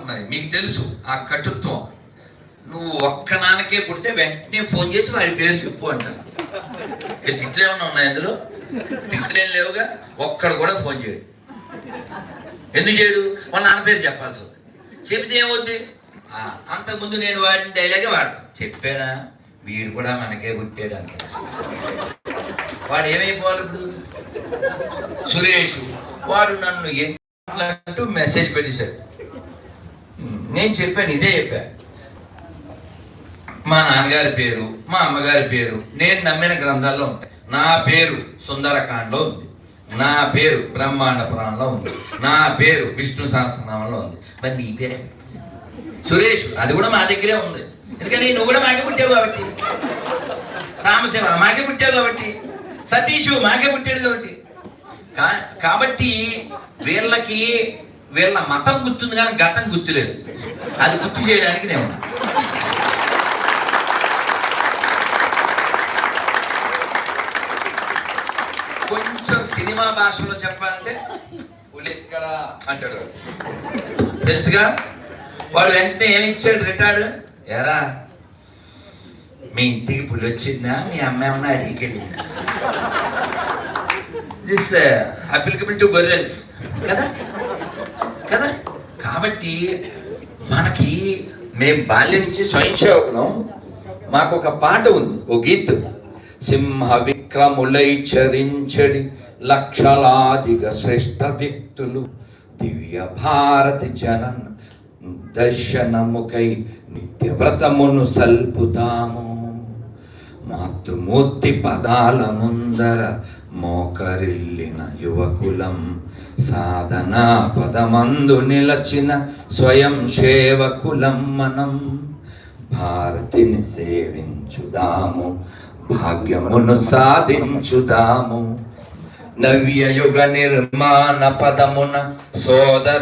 ఉన్నాయి. మీకు తెలుసు ఆ కటుత్వం. నువ్వు ఒక్క నాన్నకే పుడితే వెంటనే ఫోన్ చేసి వాడి పేరు చెప్పు అంట. ఇక తిట్లు ఏమన్నా ఉన్నాయి అందులో? తిట్లేం లేవుగా? ఒక్కడు కూడా ఫోన్ చేయడు. ఎందుకు చేయడు? వాళ్ళ నాన్న పేరు చెప్పాల్సి వస్తుంది. చెబితే ఏమవుద్ది? అంతకుముందు నేను వాడిన డైలాగే వాడతాను చెప్పానా? వీడు కూడా మనకే పుట్టాడు అంట వాడు ఏమైపోవాలి సురేష్. వాడు నన్ను అంటూ మెసేజ్ పెట్టేశాడు. నేను చెప్పాను ఇదే చెప్పా. మా నాన్నగారి పేరు మా అమ్మగారి పేరు నేను నమ్మిన గ్రంథాల్లో ఉంటాయి. నా పేరు సుందరకాండలో ఉంది. నా పేరు బ్రహ్మాండ పురాణంలో ఉంది. నా పేరు విష్ణు సహస్రనామంలో ఉంది. మరి నీ పేరే? సురేష్ అది కూడా మా దగ్గరే ఉంది. ఎందుకంటే నువ్వు కూడా మాకే పుట్టావు కాబట్టి. సామశివ మాకే పుట్టావు కాబట్టి. సతీషు మాకే పుట్టాడు కాబట్టి. కా- కాబట్టి వీళ్ళకి వీళ్ళ మతం గుర్తుంది కానీ గతం గుర్తులేదు. అది గుర్తు చేయడానికి నేను కొంచెం సినిమా భాషలో చెప్పాలంటే పులి అంటాడు తెలుసుగా? వాడు వెంటనే ఏమి ఇచ్చాడు? రిటార్డు? ఎరా మీ ఇంటికి పులి వచ్చిందా? మీ అమ్మ ఏమన్నా అడిగికి వెళ్ళిందా? దిస్ అప్లికబుల్ టు గొర్రెల్స్ కదా? కదా? కాబట్టి మనకి మేము బాల్యం నుంచి స్వయం సేవకులం మాకు ఒక పాట ఉంది ఓ గీత్. సింహ విక్రములై చరించడి లక్షలాదిగా శ్రేష్ఠ వ్యక్తులు దివ్య భారతి జనన్ దర్శనముకై నిత్య వ్రతమును సల్పుతాము. మాతృమూర్తి పదాల ముందర మోకరిల్లిన యువకులం సాధనా పదమందు నిలచిన స్వయం సేవకులం మనం. భారతిని సేవించుదాము భాగ్యమును సాధించుదాము. నవ్యయుగ నిర్మాణ పదమున సోదర